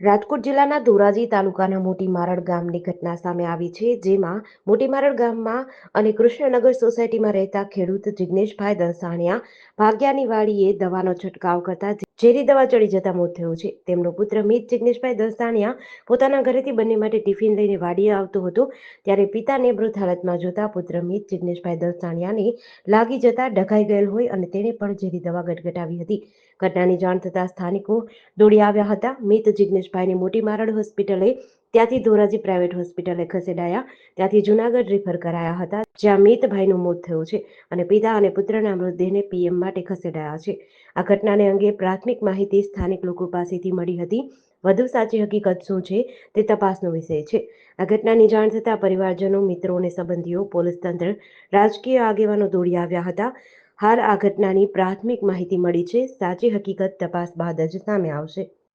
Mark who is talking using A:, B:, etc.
A: રાજકોટ જિલ્લાના ધોરાજી તાલુકાના મોટી મારડ ગામની ઘટના સામે આવી છે, જેમાં મોટી મારડ ગામમાં અને કૃષ્ણનગર સોસાયટીમાં રહેતા ખેડૂત જિગ્નેશભાઈ દલસાણિયા ભાગ્યાની વાડીએ દવાનો છંટકાવ કરતા ઝેરી દવા ચડી જતા મોત થયું છે. તેમનો પુત્ર મિત જિગ્નેશભાઈ દસ્તાણિયા પોતાના ઘરેથી બંને માટે ટિફિન લઈને વાડીએ આવતો હતો. ત્યારે પિતાને મૃત હાલતમાં જોતા પુત્ર મિત જિગ્નેશભાઈ દસ્તાણિયાને લાગી જતા ઢગાઈ ગયેલ હોય અને તેણે પણ ઝેરી દવા ગટગટાવી હતી. ઘટનાની જાણ થતાં સ્થાનિકો દોડી આવ્યા હતા. મિત જિગ્નેશભાઈને મોટી મારડ હોસ્પિટલે ત્યાંથી ધોરાજી પ્રાઇવેટ હોસ્પિટલે ખસેડાયા. ત્યાંથી જુનાગઢ રિફર કરાયા હતા, જ્યાં મિતભાઈનું મોત થયું છે અને પિતા અને પુત્રના મૃતદેહને પીએમ માટે ખસેડાયા છે. આ ઘટનાને અંગે પ્રાથમિક માહિતી સ્થાનિક લોકો પાસેથી મળી હતી. વધુ સાચી હકીકત શું છે તે તપાસનો વિષય છે. આ ઘટનાની જાણ થતાં પરિવારજનો, મિત્રો અને સંબંધીઓ, પોલીસ તંત્ર, રાજકીય આગેવાનો દોડી આવ્યા હતા. હાલ આ ઘટનાની પ્રાથમિક માહિતી મળી છે. સાચી હકીકત તપાસ બાદ જ સામે આવશે.